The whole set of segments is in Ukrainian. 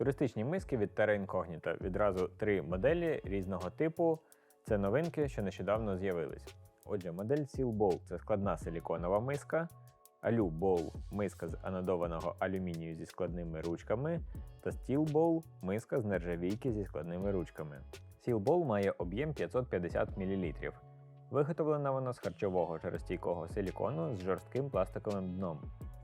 Туристичні миски від Terra Incognita. Відразу три моделі різного типу. Це новинки, що нещодавно з'явились. Отже, модель Seal Bowl – це складна силіконова миска, Alu Bowl – миска з анодованого алюмінію зі складними ручками, та Steel Bowl – миска з нержавійки зі складними ручками. Seal Bowl має об'єм 550 мл. Виготовлена вона з харчового жаростійкого силікону з жорстким пластиковим дном.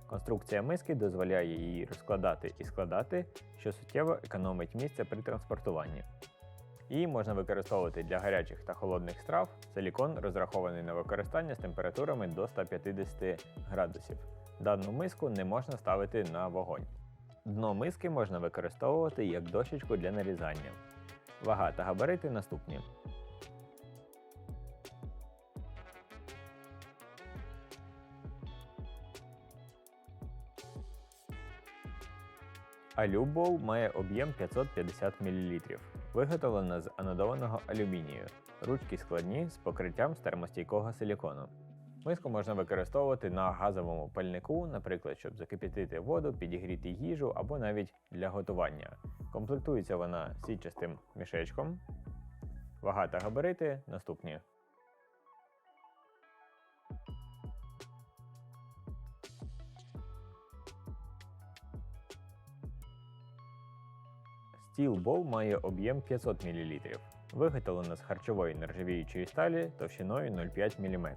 Конструкція миски дозволяє її розкладати і складати, що суттєво економить місце при транспортуванні. Її можна використовувати для гарячих та холодних страв. Силікон розрахований на використання з температурами до 150 градусів. Дану миску не можна ставити на вогонь. Дно миски можна використовувати як дощечку для нарізання. Вага та габарити наступні. Алюбол має об'єм 550 мл. Виготовлена з анодованого алюмінію. Ручки складні з покриттям з термостійкого силікону. Миску можна використовувати на газовому пальнику, наприклад, щоб закипятити воду, підігріти їжу або навіть для готування. Комплектується вона сітчастим мішечком. Вага та габарити наступні. Bowl має об'єм 500 мл. Виготовлена з харчової нержавіючої сталі товщиною 0,5 мм.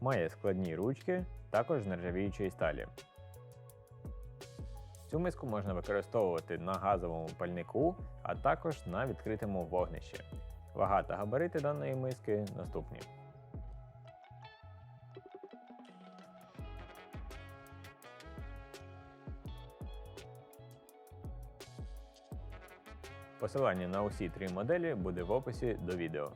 Має складні ручки, також з нержавіючої сталі. Цю миску можна використовувати на газовому пальнику, а також на відкритому вогнищі. Вага та габарити даної миски наступні. Посилання на усі три моделі буде в описі до відео.